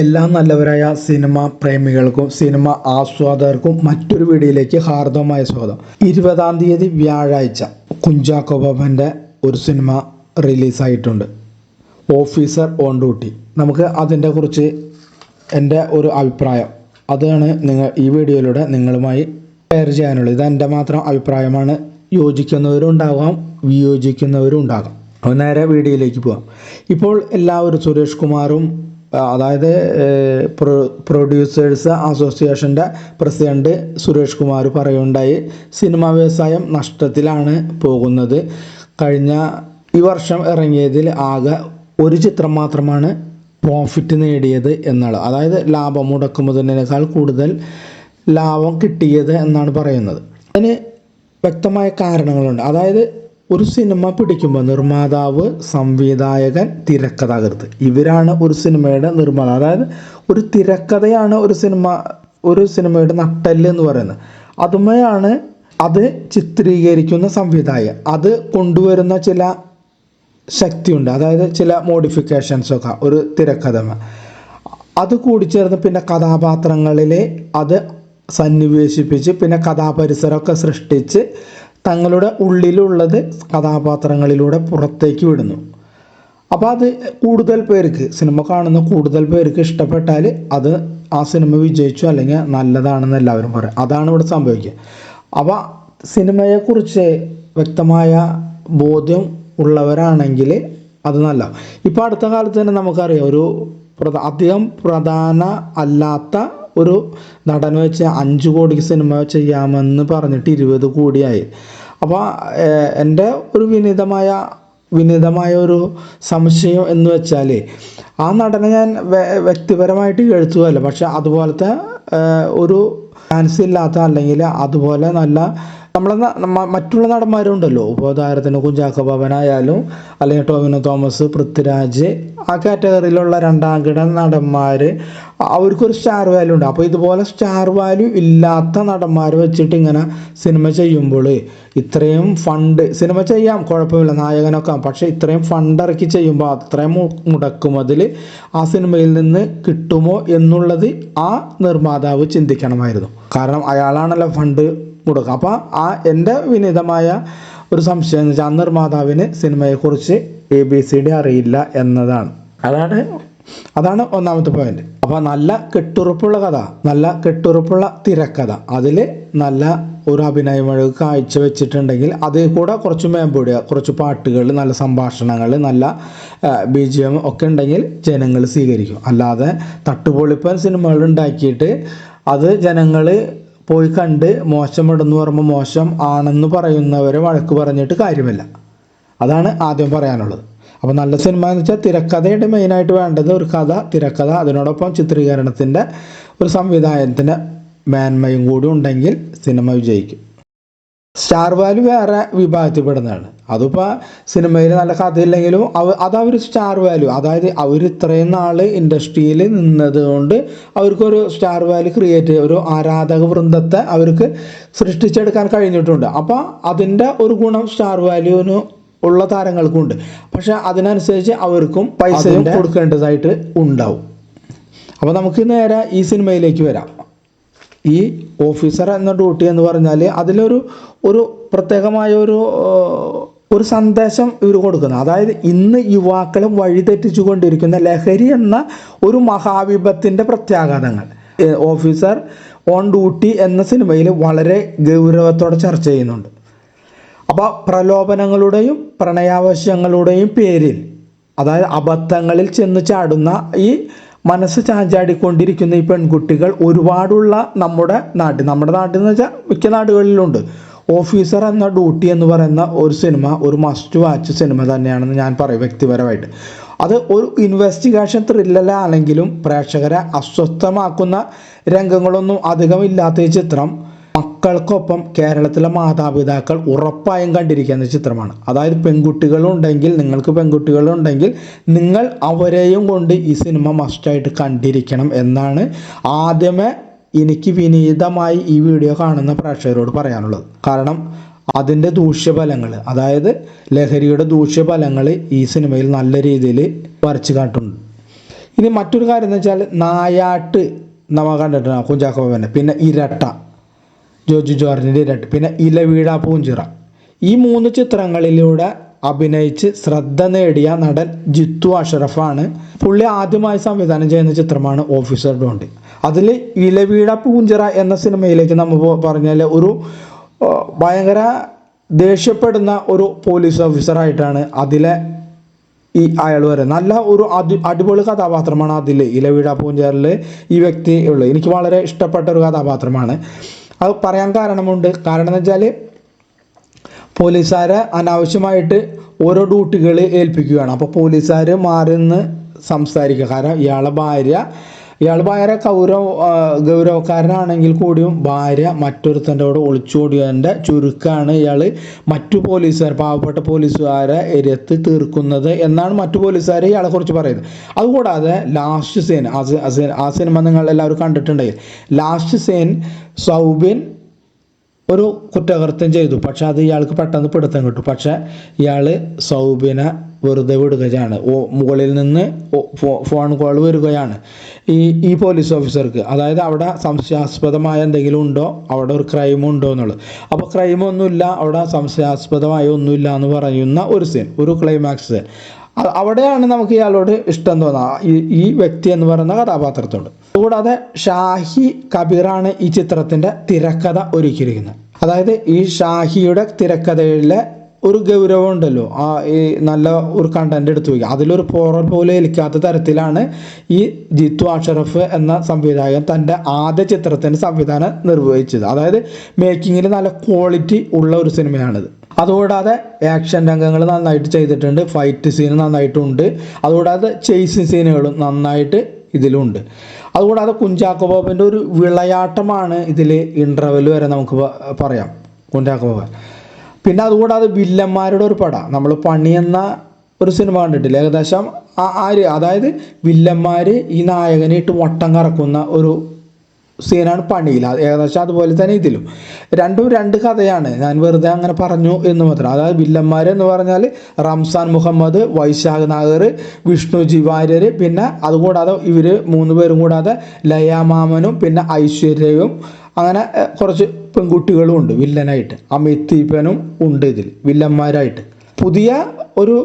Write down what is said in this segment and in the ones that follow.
എല്ലാ നല്ലവരായ cinema പ്രേമികൾക്കും cinema ആസ്വാദകർക്കും മറ്റൊരു വീഡിയോയിലേക്ക് ഹാർദവമായ സ്വാഗതം. ഇരുപതാം തീയതി വ്യാഴാഴ്ച കുഞ്ചാക്കോ ബോബന്റെ ഒരു സിനിമ റിലീസായിട്ടുണ്ട്. Officer on duty. നമുക്ക് അതിന്റെ കുറിച്ച് എന്റെ ഒരു അഭിപ്രായം. അതാണ് നിങ്ങൾ ഈ വീഡിയോയിലൂടെ നിങ്ങളുമായി ഷെയർ ചെയ്യാനുള്ളത്. ഇതെന്റെ മാത്രം അഭിപ്രായമാണ്. യോജിക്കുന്നവരും ഉണ്ടാകാം വിയോജിക്കുന്നവരും ഉണ്ടാകാം നേരെ വീഡിയോയിലേക്ക് പോകാം ഇപ്പോൾ എല്ലാവരും സുരേഷ് കുമാറും അതായത് പ്രൊ പ്രൊഡ്യൂസേഴ്സ് അസോസിയേഷന്റെ പ്രസിഡന്റ് സുരേഷ് കുമാർ പറയുണ്ടായി സിനിമാ വ്യവസായം നഷ്ടത്തിലാണ് പോകുന്നത്. കഴിഞ്ഞ ഈ വർഷം ഇറങ്ങിയതിൽ ആകെ ഒരു ചിത്രം മാത്രമാണ് പ്രോഫിറ്റ് നേടിയത് എന്നാണ്. അതായത് ലാഭം മുടക്കുന്നതിനേക്കാൾ കൂടുതൽ ലാഭം കിട്ടിയത് എന്നാണ് പറയുന്നത്. അതിന് വ്യക്തമായ കാരണങ്ങളുണ്ട്. അതായത് ഒരു സിനിമ പിടിക്കുമ്പോൾ നിർമ്മാതാവ് സംവിധായകൻ തിരക്കഥാകൃത്ത്. ഇവരാണ് ഒരു സിനിമയുടെ നിർമ്മാണം അതായത് ഒരു തിരക്കഥയാണ് ഒരു സിനിമ ഒരു സിനിമയുടെ നട്ടൽ എന്ന് പറയുന്നത്. അതുമയാണ് അത് ചിത്രീകരിക്കുന്ന സംവിധായകൻ. അത് കൊണ്ടുവരുന്ന ചില ശക്തിയുണ്ട്. അതായത് ചില മോഡിഫിക്കേഷൻസ് ഒക്കെ ഒരു തിരക്കഥമ. അത് കൂടിച്ചേർന്ന് പിന്നെ കഥാപാത്രങ്ങളിലെ അത് സന്നിവേശിപ്പിച്ച് പിന്നെ കഥാപരിസരമൊക്കെ സൃഷ്ടിച്ച് തങ്ങളുടെ ഉള്ളിലുള്ളത് കഥാപാത്രങ്ങളിലൂടെ പുറത്തേക്ക് വിടുന്നു. അപ്പോൾ അത് കൂടുതൽ പേർക്ക് സിനിമ കാണുന്ന കൂടുതൽ പേർക്ക് ഇഷ്ടപ്പെട്ടാൽ അത് ആ സിനിമ വിജയിച്ചു അല്ലെങ്കിൽ നല്ലതാണെന്ന് എല്ലാവരും പറയും. അതാണ് ഇവിടെ സംഭവിക്കുക. അപ്പോൾ സിനിമയെക്കുറിച്ച് വ്യക്തമായ ബോധ്യം ഉള്ളവരാണെങ്കിൽ അത് നല്ല. ഇപ്പോൾ അടുത്ത കാലത്ത് തന്നെ നമുക്കറിയാം ഒരു പ്രധ അധികം പ്രധാന അല്ലാത്ത ഒരു നടൻ വെച്ച് അഞ്ച് കോടിക്ക് സിനിമ ചെയ്യാമെന്ന് പറഞ്ഞിട്ട് ഇരുപത് കോടിയായി. അപ്പോൾ എന്റെ ഒരു വിനീതമായ വിനീതമായ ഒരു സംശയം എന്ന് വെച്ചാൽ ആ നടനെ ഞാൻ വ്യക്തിപരമായിട്ട് എഴുത്തുകയല്ല. പക്ഷെ അതുപോലത്തെ ഒരു ചാൻസ് ഇല്ലാത്ത അല്ലെങ്കിൽ അതുപോലെ നല്ല നമ്മളെ മറ്റുള്ള നടന്മാരുണ്ടല്ലോ. ഇപ്പോൾ ഉദാഹരണത്തിന് കുഞ്ചാക്കോ ഭവനായാലും അല്ലെങ്കിൽ ടോവിനോ തോമസ് പൃഥ്വിരാജ് ആ കാറ്റഗറിയിലുള്ള രണ്ടാം കിട നടന്മാർ അവർക്കൊരു സ്റ്റാർ വാല്യൂ ഉണ്ട്. അപ്പോൾ ഇതുപോലെ സ്റ്റാർ വാല്യൂ ഇല്ലാത്ത നടന്മാർ വെച്ചിട്ട് ഇങ്ങനെ സിനിമ ചെയ്യുമ്പോൾ ഇത്രയും ഫണ്ട് സിനിമ ചെയ്യാം കുഴപ്പമില്ല നായകനൊക്കെ പക്ഷേ ഇത്രയും ഫണ്ട് ഇറക്കി ചെയ്യുമ്പോൾ അത്രയും മുടക്കും മുടക്കുമതിൽ ആ സിനിമയിൽ നിന്ന് കിട്ടുമോ എന്നുള്ളത് ആ നിർമ്മാതാവ് ചിന്തിക്കണമായിരുന്നു. കാരണം അയാളാണല്ലോ ഫണ്ട് മുടക്കുക അപ്പോൾ ആ എന്റെ വിനീതമായ ഒരു സംശയം എന്ന് വെച്ചാൽ ആ നിർമ്മാതാവിന് സിനിമയെക്കുറിച്ച് എ ബി സി ഡി അറിയില്ല എന്നതാണ്. അതാണ് അതാണ് ഒന്നാമത്തെ പോയിന്റ് അപ്പോൾ നല്ല കെട്ടുറപ്പുള്ള കഥ നല്ല കെട്ടുറപ്പുള്ള തിരക്കഥ. അതിൽ നല്ല ഒരു അഭിനയമഴ കാഴ്ച വെച്ചിട്ടുണ്ടെങ്കിൽ അതിൽ കൂടെ കുറച്ച് മേമ്പൂടുക കുറച്ച് പാട്ടുകൾ നല്ല സംഭാഷണങ്ങൾ നല്ല ബി ജി എം ഒക്കെ ഉണ്ടെങ്കിൽ ജനങ്ങൾ സ്വീകരിക്കും. അല്ലാതെ തട്ടുപൊളിപ്പൻ സിനിമകൾ ഉണ്ടാക്കിയിട്ട് അത് ജനങ്ങൾ പോയി കണ്ട് മോശമിടെന്ന് പറയുമ്പോൾ മോശം ആണെന്ന് പറയുന്നവരെ വഴക്ക് പറഞ്ഞിട്ട് കാര്യമില്ല. അതാണ് ആദ്യം പറയാനുള്ളത്. അപ്പോൾ നല്ല സിനിമ എന്ന് വെച്ചാൽ തിരക്കഥയുടെ മെയിനായിട്ട് വേണ്ടത് ഒരു കഥ തിരക്കഥ. അതിനോടൊപ്പം ചിത്രീകരണത്തിന്റെ ഒരു സംവിധാനത്തിന്റെ മേന്മയും കൂടി ഉണ്ടെങ്കിൽ സിനിമ വിജയിക്കും. സ്റ്റാർ വാല്യൂ വേറെ വിഭാഗത്തിൽപ്പെടുന്നതാണ്. അതിപ്പോൾ സിനിമയിൽ നല്ല കഥയില്ലെങ്കിലും അവ അതവർ സ്റ്റാർ വാല്യൂ അതായത് അവർ ഇത്രയും നാൾ ഇൻഡസ്ട്രിയിൽ നിന്നത് കൊണ്ട് അവർക്കൊരു സ്റ്റാർ വാല്യൂ ക്രിയേറ്റ് ഒരു ആരാധക വൃന്ദത്തെ അവർക്ക് സൃഷ്ടിച്ചെടുക്കാൻ കഴിഞ്ഞിട്ടുണ്ട്. അപ്പോൾ അതിന്റെ ഒരു ഗുണം സ്റ്റാർ വാല്യൂവിന് ഉള്ള താരങ്ങൾക്കും ഉണ്ട് പക്ഷെ അതിനനുസരിച്ച് അവർക്കും പൈസയും കൊടുക്കേണ്ടതായിട്ട് ഉണ്ടാവും. അപ്പോൾ നമുക്ക് നേരെ ഈ സിനിമയിലേക്ക് വരാം. ഈ ഓഫീസർ എന്ന ഡ്യൂട്ടി എന്ന് പറഞ്ഞാൽ അതിലൊരു ഒരു പ്രത്യേകമായ ഒരു ഒരു സന്ദേശം ഇവർ കൊടുക്കുന്നു. അതായത് ഇന്ന് യുവാക്കളെ വഴിതെറ്റിച്ചു കൊണ്ടിരിക്കുന്ന ലഹരി എന്ന ഒരു മഹാവിപത്തിന്റെ പ്രത്യാഘാതങ്ങൾ. ഓഫീസർ ഓൺ ഡ്യൂട്ടി എന്ന സിനിമയിൽ വളരെ ഗൗരവത്തോടെ ചർച്ച ചെയ്യുന്നുണ്ട്. അപ്പോൾ പ്രലോഭനങ്ങളുടെയും പ്രണയാവശ്യങ്ങളുടെയും പേരിൽ അതായത് അബദ്ധങ്ങളിൽ ചെന്ന് ചാടുന്ന ഈ മനസ്സ് ചാഞ്ചാടിക്കൊണ്ടിരിക്കുന്ന ഈ പെൺകുട്ടികൾ ഒരുപാടുള്ള നമ്മുടെ നാട്ടിൽ നമ്മുടെ നാട്ടിൽ എന്ന് വെച്ചാൽ മിക്ക നാടുകളിലുണ്ട്. ഓഫീസർ എന്ന ഡ്യൂട്ടി എന്ന് പറയുന്ന ഒരു സിനിമ ഒരു മസ്റ്റ് വാച്ച് സിനിമ തന്നെയാണെന്ന് ഞാൻ പറയും വ്യക്തിപരമായിട്ട്. അത് ഒരു ഇൻവെസ്റ്റിഗേഷൻ ത്രില്ലലാണെങ്കിലും പ്രേക്ഷകരെ അസ്വസ്ഥമാക്കുന്ന രംഗങ്ങളൊന്നും അധികം ഇല്ലാത്ത ഈ ചിത്രം മക്കൾക്കൊപ്പം കേരളത്തിലെ മാതാപിതാക്കൾ ഉറപ്പായും കണ്ടിരിക്കുന്ന ചിത്രമാണ്. അതായത് പെൺകുട്ടികളുണ്ടെങ്കിൽ നിങ്ങൾക്ക് പെൺകുട്ടികളുണ്ടെങ്കിൽ നിങ്ങൾ അവരെയും കൊണ്ട് ഈ സിനിമ മസ്റ്റായിട്ട് കണ്ടിരിക്കണം എന്നാണ് ആദ്യമേ എനിക്ക് വിനീതമായി ഈ വീഡിയോ കാണുന്ന പ്രേക്ഷകരോട് പറയാനുള്ളത്. കാരണം അതിന്റെ ദൂഷ്യഫലങ്ങൾ അതായത് ലഹരിയുടെ ദൂഷ്യഫലങ്ങൾ ഈ സിനിമയിൽ നല്ല രീതിയിൽ വരച്ചു കാട്ടുണ്ട് ഇനി മറ്റൊരു കാര്യം എന്ന് വെച്ചാൽ നായാട്ട് നമ്മൾ കണ്ടിട്ടുണ്ട്? കുഞ്ചാക്കോ പിന്നെ ഇരട്ട. ജോജു ജോർജിന്റെ ഇരട്ട് പിന്നെ ഇലവീഴ പൂഞ്ചിറ. ഈ മൂന്ന് ചിത്രങ്ങളിലൂടെ അഭിനയിച്ച് ശ്രദ്ധ നേടിയ നടൻ ജിത്തു അഷറഫാണ് പുള്ളി ആദ്യമായി സംവിധാനം ചെയ്യുന്ന ചിത്രമാണ് ഓഫീസർ ഡോണ്ട്. അതിൽ ഇലവീഴ പൂഞ്ചിറ എന്ന സിനിമയിലേക്ക് നമ്മൾ പറഞ്ഞാൽ ഒരു ഭയങ്കര ദേഷ്യപ്പെടുന്ന ഒരു പോലീസ് ഓഫീസറായിട്ടാണ് അതിലെ ഈ അയാൾ വരെ നല്ല ഒരു അടി അടിപൊളി കഥാപാത്രമാണ് അതിൽ ഇലവിഴ പൂഞ്ചാറിൽ ഈ വ്യക്തി ഉള്ളത്. എനിക്ക് വളരെ ഇഷ്ടപ്പെട്ട ഒരു കഥാപാത്രമാണ്. അത് പറയാൻ കാരണമുണ്ട്. കാരണം എന്ന് വെച്ചാൽ പോലീസുകാരെ അനാവശ്യമായിട്ട് ഓരോ ഡ്യൂട്ടികൾ ഏൽപ്പിക്കുകയാണ്. അപ്പോൾ പോലീസുകാർ മാറി നിന്ന് സംസാരിക്കുക. കാരണം ഇയാളെ ഭാര്യ ഇയാൾ ഭയങ്കര കൗരവ ഗൗരവക്കാരനാണെങ്കിൽ കൂടിയും ഭാര്യ മറ്റൊരുത്തന്റെ കൂടെ ഒളിച്ചോടിയതിന്റെ ചുരുക്കാണ് ഇയാൾ മറ്റു പോലീസുകാർ പാവപ്പെട്ട പോലീസുകാരെ എരത്ത് തീർക്കുന്നത് എന്നാണ് മറ്റു പോലീസുകാർ ഇയാളെ കുറിച്ച് പറയുന്നത്. അതുകൂടാതെ ലാസ്റ്റ് സീൻ- ആ സിനിമ നിങ്ങൾ എല്ലാവരും കണ്ടിട്ടുണ്ടെങ്കിൽ ലാസ്റ്റ് സീൻ സൗബിൻ ഒരു കുറ്റകൃത്യം ചെയ്തു. പക്ഷെ അത് ഇയാൾക്ക് പെട്ടെന്ന് പിടുത്തം കിട്ടും. പക്ഷെ ഇയാൾ സൗബിനെ വെറുതെ വിടുകയാണ്. മുകളിൽ നിന്ന് ഫോൺ കോൾ വരികയാണ്. ഈ ഈ പോലീസ് ഓഫീസർക്ക് അതായത് അവിടെ സംശയാസ്പദമായ എന്തെങ്കിലും ഉണ്ടോ? അവിടെ ഒരു ക്രൈം ഉണ്ടോ എന്നുള്ളത്. അപ്പോൾ ക്രൈമൊന്നുമില്ല അവിടെ സംശയാസ്പദമായ ഒന്നുമില്ല എന്ന് പറയുന്ന ഒരു സീൻ ഒരു ക്ലൈമാക്സ് സീൻ അവിടെയാണ് നമുക്ക് ഇയാളോട് ഇഷ്ടം തോന്നുക ഈ ഈ വ്യക്തി എന്ന് പറയുന്ന കഥാപാത്രത്തോട്. കൂടാതെ ഷാഹി കബീറാണ് ഈ ചിത്രത്തിന്റെ തിരക്കഥ ഒരുക്കിയിരിക്കുന്നത്. അതായത് ഈ ഷാഹിയുടെ തിരക്കഥയിലെ ഒരു ഗൗരവം ഉണ്ടല്ലോ ആ ഈ നല്ല ഒരു കണ്ടന്റ് എടുത്തു വയ്ക്കുക. അതിലൊരു പോറൽ പോലെ ഏൽക്കാത്ത തരത്തിലാണ് ഈ ജിത്തു അഷറഫ് എന്ന സംവിധായകൻ തന്റെ ആദ്യ ചിത്രത്തിന്റെ സംവിധാനം നിർവഹിച്ചത്. അതായത് മേക്കിങ്ങിൽ നല്ല ക്വാളിറ്റി ഉള്ള ഒരു സിനിമയാണിത്. അതുകൂടാതെ ആക്ഷൻ രംഗങ്ങൾ നന്നായിട്ട് ചെയ്തിട്ടുണ്ട്. ഫൈറ്റ് സീൻ നന്നായിട്ടുണ്ട്. അതുകൂടാതെ ചേസ് സീനുകളും നന്നായിട്ട് ഇതിലുണ്ട്. അതുകൂടാതെ കുഞ്ചാക്കോ ബോബന്റെ ഒരു വിളയാട്ടമാണ് ഇതിൽ ഇന്റർവെൽ വരെ നമുക്ക് പറയാം. കുഞ്ചാക്കോ ബോബൻ പിന്നെ അതുകൂടാതെ വില്ലന്മാരുടെ ഒരു പടം. നമ്മൾ പണി എന്ന ഒരു സിനിമ കണ്ടിട്ടില്ല? ഏകദേശം ആര്? അതായത് വില്ലന്മാർ ഈ നായകനെ ഇട്ട് വട്ടം കറക്കുന്ന ഒരു സീനാണ് പണിയിൽ ഏകദേശം അതുപോലെ തന്നെ ഇതിലും. രണ്ടും രണ്ട് കഥയാണ്. ഞാൻ വെറുതെ അങ്ങനെ പറഞ്ഞു എന്ന് മാത്രം. അതായത് വില്ലന്മാർ എന്ന് പറഞ്ഞാൽ റംസാൻ മുഹമ്മദ് വൈശാഖ് നാഗർ വിഷ്ണു വാര്യർ പിന്നെ അതുകൂടാതെ ഇവർ മൂന്ന് പേരും കൂടാതെ ലയാമാമനും പിന്നെ ഐശ്വര്യയും അങ്ങനെ കുറച്ച് പെൺകുട്ടികളും ഉണ്ട് വില്ലനായിട്ട്. അമിത് ദീപനും ഉണ്ട് ഇതിൽ വില്ലന്മാരായിട്ട്. പുതിയ ഒരു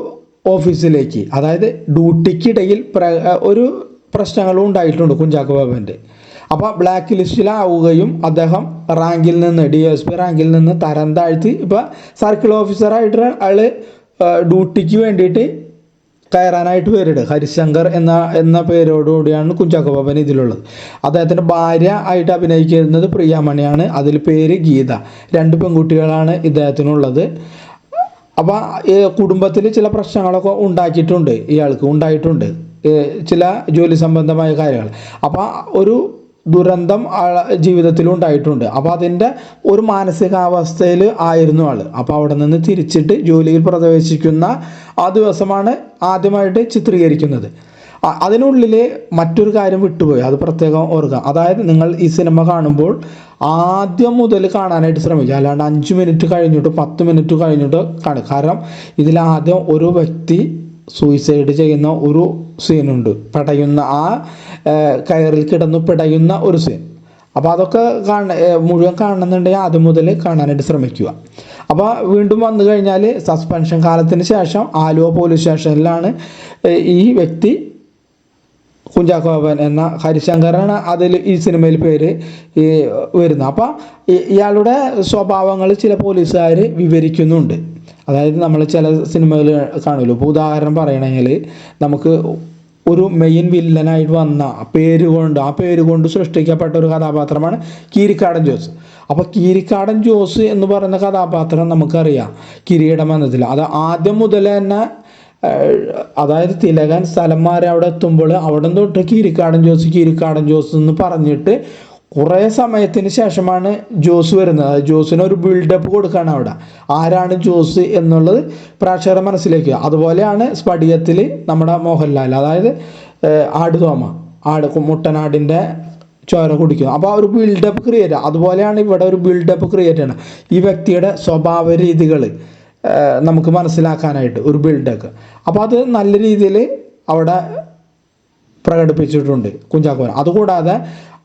ഓഫീസിലേക്ക് അതായത് ഡ്യൂട്ടിക്കിടയിൽ പ്ര ഒരു പ്രശ്നങ്ങളും ഉണ്ടായിട്ടുണ്ട് കുഞ്ചാക്കോ ബാബന്റെ അപ്പോൾ ബ്ലാക്ക് ലിസ്റ്റിലാവുകയും അദ്ദേഹം റാങ്കിൽ നിന്ന് ഡി എസ് പി റാങ്കിൽ നിന്ന് തരം താഴ്ത്തി ഇപ്പോൾ സർക്കിൾ ഓഫീസറായിട്ട് ആൾ ഡ്യൂട്ടിക്ക് വേണ്ടിയിട്ട് കയറാനായിട്ട് പേരിട് ഹരിശങ്കർ എന്ന എന്ന പേരോടുകൂടിയാണ് കുഞ്ചാക്കോ ബാബൻ ഇതിലുള്ളത്. അദ്ദേഹത്തിന്റെ ഭാര്യ ആയിട്ട് അഭിനയിക്കുന്നത് പ്രിയാമണിയാണ് അതിൽ പേര് ഗീത. രണ്ട് പെൺകുട്ടികളാണ് ഇദ്ദേഹത്തിനുള്ളത്. അപ്പോൾ കുടുംബത്തിൽ ചില പ്രശ്നങ്ങളൊക്കെ ഉണ്ടാക്കിയിട്ടുണ്ട് ഇയാൾക്ക് ഉണ്ടായിട്ടുണ്ട്. ചില ജോലി സംബന്ധമായ കാര്യങ്ങൾ. അപ്പോൾ ഒരു ദുരന്തം ജീവിതത്തിൽ ഉണ്ടായിട്ടുണ്ട് അപ്പോൾ അതിന്റെ ഒരു മാനസികാവസ്ഥയിൽ ആയിരുന്നു ആൾ അപ്പോൾ അവിടെ നിന്ന് തിരിച്ചിട്ട് ജോലിയിൽ പ്രവേശിക്കുന്ന ആ ദിവസമാണ് ആദ്യമായിട്ട് ചിത്രീകരിക്കുന്നത്. അതിനുള്ളിൽ മറ്റൊരു കാര്യം വിട്ടുപോയി. അത് പ്രത്യേകം ഓർക്കുക. അതായത് നിങ്ങൾ ഈ സിനിമ കാണുമ്പോൾ ആദ്യം മുതൽ കാണാനായിട്ട് ശ്രമിക്കുക. അല്ലാണ്ട് അഞ്ച് മിനിറ്റ് കഴിഞ്ഞിട്ട് പത്ത് മിനിറ്റ് കഴിഞ്ഞിട്ട് കാണുക. കാരണം ഇതിൽ ആദ്യം ഒരു വ്യക്തി സൂയിസൈഡ് ചെയ്യുന്ന ഒരു സീനുണ്ട് പടയുന്ന ആ കയറിൽ കിടന്നു പിടയുന്ന ഒരു സീൻ അപ്പോൾ അതൊക്കെ കാണ മുഴുവൻ കാണുന്നുണ്ടെങ്കിൽ ആദ്യം മുതൽ കാണാനായിട്ട് ശ്രമിക്കുക. അപ്പോൾ വീണ്ടും വന്നു കഴിഞ്ഞാൽ സസ്പെൻഷൻ കാലത്തിന് ശേഷം ആലുവ പോലീസ് സ്റ്റേഷനിലാണ് ഈ വ്യക്തി കുഞ്ചാക്കോബൻ എന്ന ഹരിശങ്കറാണ് അതിൽ ഈ സിനിമയിൽ പേര് വരുന്നത്. അപ്പം ഇയാളുടെ സ്വഭാവങ്ങൾ ചില പോലീസുകാർ വിവരിക്കുന്നുണ്ട്. അതായത് നമ്മൾ ചില സിനിമകൾ കാണുമല്ലോ ഇപ്പോൾ ഉദാഹരണം പറയണമെങ്കിൽ നമുക്ക് ഒരു മെയിൻ വില്ലനായിട്ട് വന്ന പേര് കൊണ്ട് ആ പേര് കൊണ്ട് സൃഷ്ടിക്കപ്പെട്ട ഒരു കഥാപാത്രമാണ് കീരിക്കാടൻ ജോസ്. അപ്പോൾ കീരിക്കാടൻ ജോസ് എന്ന് പറയുന്ന കഥാപാത്രം നമുക്കറിയാം. കിരീടം എന്നതിൽ അത് ആദ്യം മുതൽ തന്നെ അതായത് തിലകൻ സ്ഥലം മാറി അവിടെ എത്തുമ്പോൾ അവിടെ തൊട്ട് കീരിക്കാടൻ ജോസ് കീരിക്കാടൻ ജോസ് എന്ന് പറഞ്ഞിട്ട് കുറേ സമയത്തിന് ശേഷമാണ് ജോസ് വരുന്നത്. ജോസിന് ഒരു ബിൽഡപ്പ് കൊടുക്കുകയാണ് അവിടെ. ആരാണ് ജോസ് എന്നുള്ളത് പ്രേക്ഷകരെ മനസ്സിലേക്ക്. അതുപോലെയാണ് സ്പടികത്തിൽ നമ്മുടെ മോഹൻലാൽ. അതായത് ആടുതോമ. ആട് മുട്ടനാടിന്റെ ചോര കുടിക്കും അപ്പോൾ ആ ഒരു ബിൽഡപ്പ് ക്രിയേറ്റ് അതുപോലെയാണ് ഇവിടെ ഒരു ബിൽഡപ്പ് ക്രിയേറ്റ് ചെയ്യണം ഈ വ്യക്തിയുടെ സ്വഭാവ രീതികൾ നമുക്ക് മനസ്സിലാക്കാനായിട്ട് ഒരു ബിൽഡപ്പ് അപ്പോൾ അത് നല്ല രീതിയിൽ അവിടെ പ്രകടിപ്പിച്ചിട്ടുണ്ട് കുഞ്ചാക്കോൻ അതുകൂടാതെ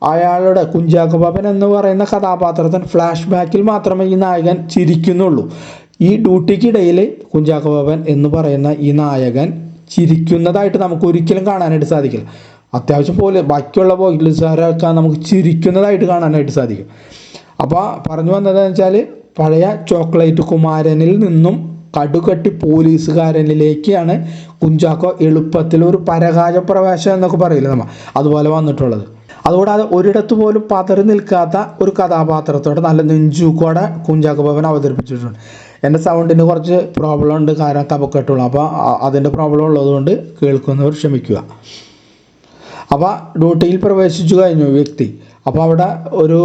അയാളുടെ കുഞ്ചാക്കോബൻ എന്ന് പറയുന്ന കഥാപാത്രത്തിന് ഫ്ലാഷ് ബാക്കിൽ മാത്രമേ ഈ നായകൻ ചിരിക്കുന്നുള്ളൂ. ഈ ഡ്യൂട്ടിക്കിടയിൽ കുഞ്ചാക്കോബൻ എന്ന് പറയുന്ന ഈ നായകൻ ചിരിക്കുന്നതായിട്ട് നമുക്ക് ഒരിക്കലും കാണാനായിട്ട് സാധിക്കില്ല. അത്യാവശ്യം പോലെ ബാക്കിയുള്ള പോലീസുകാരൊക്കെ നമുക്ക് ചിരിക്കുന്നതായിട്ട് കാണാനായിട്ട് സാധിക്കും. അപ്പോൾ പറഞ്ഞു വന്നതെന്ന് വെച്ചാൽ പഴയ ചോക്ലേറ്റ് കുമാരനിൽ നിന്നും കടുകട്ടി പോലീസുകാരനിലേക്കാണ് കുഞ്ചാക്കോ എളുപ്പത്തിൽ ഒരു പരകാജ പ്രവേശം എന്നൊക്കെ പറയില്ല നമ്മൾ അതുപോലെ വന്നിട്ടുള്ളത്. അതുകൂടാതെ ഒരിടത്ത് പോലും പതറി നിൽക്കാത്ത ഒരു കഥാപാത്രത്തോടെ നല്ല നെഞ്ചൂക്കോടെ കുഞ്ചാക്കോ ഭവൻ അവതരിപ്പിച്ചിട്ടുണ്ട്. എന്റെ സൗണ്ടിന് കുറച്ച് പ്രോബ്ലം ഉണ്ട് കാരണം കപക്കെട്ടുള്ളൂ അപ്പോൾ അതിന്റെ പ്രോബ്ലം ഉള്ളതുകൊണ്ട് കേൾക്കുന്നവർ ക്ഷമിക്കുക. അപ്പോൾ ഡ്യൂട്ടിയിൽ പ്രവേശിച്ചു കഴിഞ്ഞു വ്യക്തി. അപ്പോൾ അവിടെ ഒരു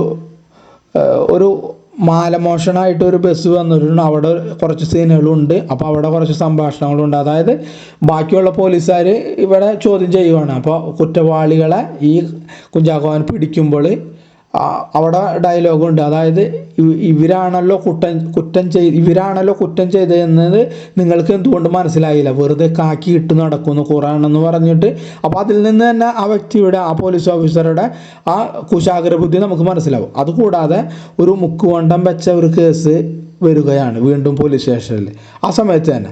ഒരു മാലമോഷണമായിട്ട് ഒരു ബസ് വന്നിട്ടുണ്ട്. അവിടെ കുറച്ച് സീനുകളുണ്ട്. അപ്പോൾ അവിടെ കുറച്ച് സംഭാഷണങ്ങളുണ്ട്. അതായത് ബാക്കിയുള്ള പോലീസുകാർ ഇവിടെ ചോദ്യം ചെയ്യുവാണ്. അപ്പോൾ കുറ്റവാളികളെ ഈ കുഞ്ചാക്കോവൻ പിടിക്കുമ്പോൾ അവിടെ ഡയലോഗുണ്ട് അതായത് ഇവ- ഇവരാണല്ലോ കുറ്റം കുറ്റം ചെയ്ത് ഇവരാണല്ലോ കുറ്റം ചെയ്തതെന്നത് നിങ്ങൾക്ക് എന്തുകൊണ്ട് മനസ്സിലായില്ല? വെറുതെ കാക്കി ഇട്ട് നടക്കുന്നു ഖുറാണെന്ന് പറഞ്ഞിട്ട്. അപ്പോൾ അതിൽ നിന്ന് തന്നെ ആ വ്യക്തിയുടെ ആ പോലീസ് ഓഫീസറുടെ ആ കുശാഗ്ര ബുദ്ധി നമുക്ക് മനസ്സിലാവും. അതുകൂടാതെ ഒരു മുക്കുവണ്ടം വെച്ച ഒരു കേസ് വരികയാണ് വീണ്ടും പോലീസ് സ്റ്റേഷനിൽ ആ സമയത്ത് തന്നെ.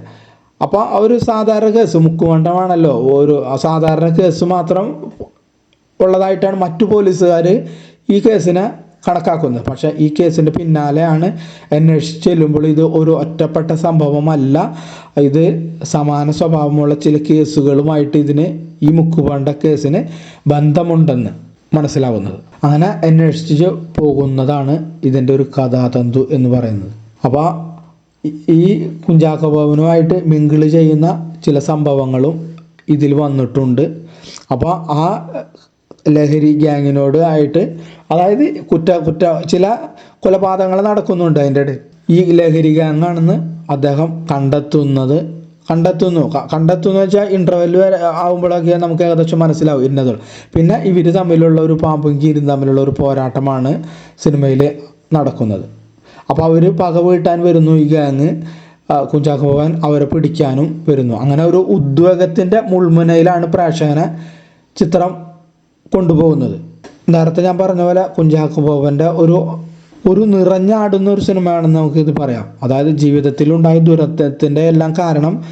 അപ്പോൾ ഒരു സാധാരണ കേസ് മുക്കുവണ്ടമാണല്ലോ. ഒരു സാധാരണ കേസ് മാത്രം ഉള്ളതായിട്ടാണ് മറ്റു പോലീസുകാർ ഈ കേസിനെ കണക്കാക്കുന്നത്. പക്ഷേ ഈ കേസിന്റെ പിന്നാലെയാണ് അന്വേഷിച്ച് ചെല്ലുമ്പോൾ ഇത് ഒരു ഒറ്റപ്പെട്ട സംഭവമല്ല. ഇത് സമാന സ്വഭാവമുള്ള ചില കേസുകളുമായിട്ട് ഇതിന് ഈ മുക്കുപണ്ട കേസിന് ബന്ധമുണ്ടെന്ന് മനസ്സിലാവുന്നത്. അങ്ങനെ അന്വേഷിച്ച് പോകുന്നതാണ് ഇതിന്റെ ഒരു കഥാതന്തു എന്ന് പറയുന്നത്. അപ്പോൾ ഈ കുഞ്ചാക്കോ ഭവനുമായിട്ട് മിങ്കിൾ ചെയ്യുന്ന ചില സംഭവങ്ങളും ഇതിൽ വന്നിട്ടുണ്ട്. അപ്പോൾ ആ ലഹരി ഗ്യാങ്ങിനോട് ആയിട്ട് അതായത് കുറ്റ കുറ്റ ചില കൊലപാതകങ്ങൾ നടക്കുന്നുണ്ട് അതിന്റെ ഇടയിൽ. ഈ ലഹരി ഗ്യാങ്ങാണെന്ന് അദ്ദേഹം കണ്ടെത്തുന്നത് കണ്ടെത്തുന്നു. കണ്ടെത്തുന്നു വെച്ചാൽ ഇന്റർവെൽ വരെ ആകുമ്പോഴൊക്കെ നമുക്ക് ഏകദേശം മനസ്സിലാവും ഇന്നതും. പിന്നെ ഇവർ തമ്മിലുള്ള ഒരു പാമ്പും കീരും തമ്മിലുള്ള ഒരു പോരാട്ടമാണ് സിനിമയിൽ നടക്കുന്നത്. അപ്പോൾ അവർ പക വീട്ടാൻ വരുന്നു ഈ ഗ്യാങ്. കുഞ്ചാക്കോ ഭവൻ അവരെ പിടിക്കാനും വരുന്നു. അങ്ങനെ ഒരു ഉദ്വേഗത്തിന്റെ മുൾമുനയിലാണ് പ്രേക്ഷകനെ ചിത്രം കൊണ്ടുപോകുന്നത്. നേരത്തെ ഞാൻ പറഞ്ഞ പോലെ കുഞ്ചാക്കോ ബോബന്റെ ഒരു ഒരു നിറഞ്ഞാടുന്ന ഒരു സിനിമയാണെന്ന് നമുക്ക് ഇത് പറയാം. അതായത് ജീവിതത്തിലുണ്ടായ ദുരന്തത്തിന്റെ എല്ലാം കാരണം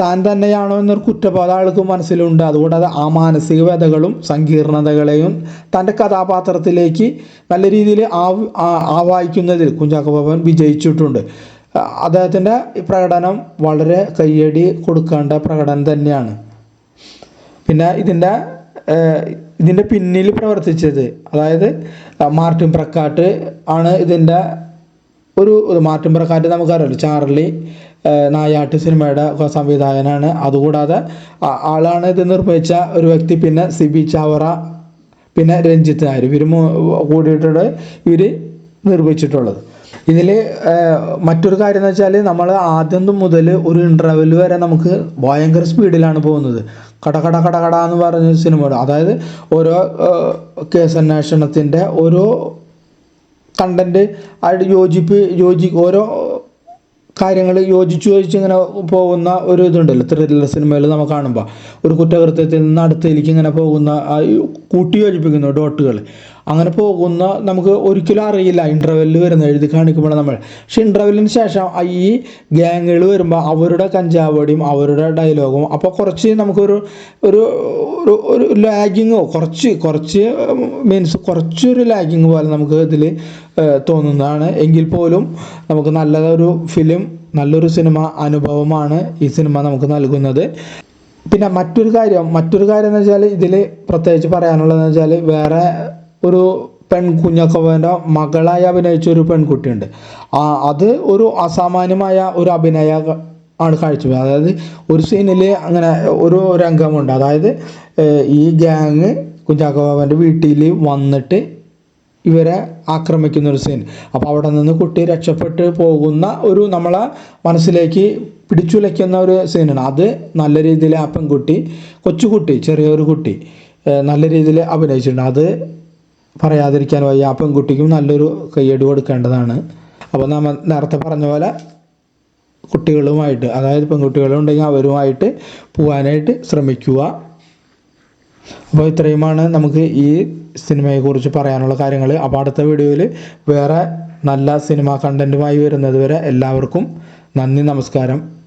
താൻ തന്നെയാണോ എന്നൊരു കുറ്റബോധം ആൾക്ക് മനസ്സിലുണ്ട്. അതുകൂടാതെ ആ മാനസിക വ്യതകളും സങ്കീർണതകളെയും തന്റെ കഥാപാത്രത്തിലേക്ക് നല്ല രീതിയിൽ ആ- ആവാഹിക്കുന്നതിൽ കുഞ്ചാക്കോ ബോബൻ വിജയിച്ചിട്ടുണ്ട്. അദ്ദേഹത്തിന്റെ പ്രകടനം വളരെ കയ്യടി കൊടുക്കേണ്ട പ്രകടനം തന്നെയാണ്. പിന്നെ ഇതിന്റെ ഇതിന്റെ പിന്നിൽ പ്രവർത്തിച്ചത്. അതായത് മാർട്ടിൻ പ്രക്കാട്ട് ആണ് ഇതിന്റെ ഒരു മാർട്ടിൻ പ്രക്കാട്ട് നമുക്കറിയാലോ. ചാർലി നായാട്ട് സിനിമയുടെ സംവിധായകനാണ്. അതുകൂടാതെ ആളാണ് ഇത് നിർമ്മിച്ച ഒരു വ്യക്തി പിന്നെ സിബി ചാവറ പിന്നെ രഞ്ജിത്ത് നായർ. ഇവർ കൂടിയിട്ടുണ്ട് ഇവർ നിർമ്മിച്ചിട്ടുള്ളത്. ഇതിൽ മറ്റൊരു കാര്യം എന്ന് വെച്ചാൽ നമ്മൾ ആദ്യം മുതൽ ഒരു ഇന്റർവെൽ വരെ നമുക്ക് ഭയങ്കര സ്പീഡിലാണ് പോകുന്നത്. കട കട കട കട എന്ന് പറഞ്ഞ സിനിമ അതായത് ഓരോ കേസ് അന്വേഷണത്തിന്റെ ഓരോ കണ്ടന്റ് ആയിട്ട് യോജിപ്പ് യോജി ഓരോ കാര്യങ്ങൾ യോജിച്ച് യോജിച്ച് ഇങ്ങനെ പോകുന്ന ഒരു ഇതുണ്ടല്ലോ ത്രില്ലർ സിനിമയിൽ നമുക്ക് കാണുമ്പോൾ ഒരു കുറ്റകൃത്യത്തിൽ നിന്ന് അടുത്തേക്ക് ഇങ്ങനെ പോകുന്ന കൂട്ടി യോജിപ്പിക്കുന്നു ഡോട്ടുകൾ. അങ്ങനെ പോകുന്ന നമുക്ക് ഒരിക്കലും അറിയില്ല. ഇന്റർവെല്ലിൽ വരുന്ന എഴുതി കാണിക്കുമ്പോൾ നമ്മൾ. പക്ഷെ ഇന്റർവെല്ലിന് ശേഷം ഈ ഗ്യാങ്ങുകൾ വരുമ്പോൾ അവരുടെ കഞ്ചാവടിയും അവരുടെ ഡയലോഗും അപ്പോൾ കുറച്ച് നമുക്കൊരു ഒരു ഒരു ഒരു ലാഗിങ്ങോ കുറച്ച് കുറച്ച് മീൻസ് കുറച്ചൊരു ലാഗിങ് പോലെ നമുക്ക് ഇതിൽ തോന്നുന്നതാണ്. എങ്കിൽ പോലും നമുക്ക് നല്ലൊരു ഫിലിം നല്ലൊരു സിനിമ അനുഭവമാണ് ഈ സിനിമ നമുക്ക് നൽകുന്നത്. പിന്നെ മറ്റൊരു കാര്യം മറ്റൊരു കാര്യം എന്ന് വെച്ചാൽ ഇതിൽ പ്രത്യേകിച്ച് പറയാനുള്ളതെന്ന് വെച്ചാൽ വേറെ ഒരു പെൺ കുഞ്ഞക്കോവന്റെ മകളായി അഭിനയിച്ച ഒരു പെൺകുട്ടിയുണ്ട്. ആ അത് ഒരു അസാമാന്യമായ ഒരു അഭിനയ ആണ് കാഴ്ചവെച്ചത് അതായത് ഒരു സീനിൽ അങ്ങനെ ഒരു രംഗമുണ്ട്. അതായത് ഈ ഗ്യാങ് കുഞ്ചാക്കോവന്റെ വീട്ടിൽ വന്നിട്ട് ഇവരെ ആക്രമിക്കുന്ന ഒരു സീൻ അപ്പോൾ അവിടെ നിന്ന് കുട്ടി രക്ഷപ്പെട്ട് പോകുന്ന ഒരു നമ്മളെ മനസ്സിലേക്ക് പിടിച്ചുലയ്ക്കുന്ന ഒരു സീനാണ് അത് നല്ല രീതിയിൽ ആ പെൺകുട്ടി കൊച്ചുകുട്ടി ചെറിയൊരു കുട്ടി നല്ല രീതിയിൽ അഭിനയിച്ചിട്ടുണ്ട്. അത് പറയാതിരിക്കാൻ വയ്യ. ആ പെൺകുട്ടിക്കും നല്ലൊരു കയ്യടി കൊടുക്കേണ്ടതാണ്. അപ്പോൾ നമ്മൾ നേരത്തെ പറഞ്ഞ പോലെ കുട്ടികളുമായിട്ട് അതായത് പെൺകുട്ടികളുണ്ടെങ്കിൽ അവരുമായിട്ട് പോകാനായിട്ട് ശ്രമിക്കുക. അപ്പോൾ ഇത്രയുമാണ് നമുക്ക് ഈ സിനിമയെക്കുറിച്ച് പറയാനുള്ള കാര്യങ്ങൾ അപ്പോൾ അടുത്ത വീഡിയോയിൽ വേറെ നല്ല സിനിമ കണ്ടന്റുമായി വരുന്നത് വരെ എല്ലാവർക്കും നന്ദി നമസ്കാരം.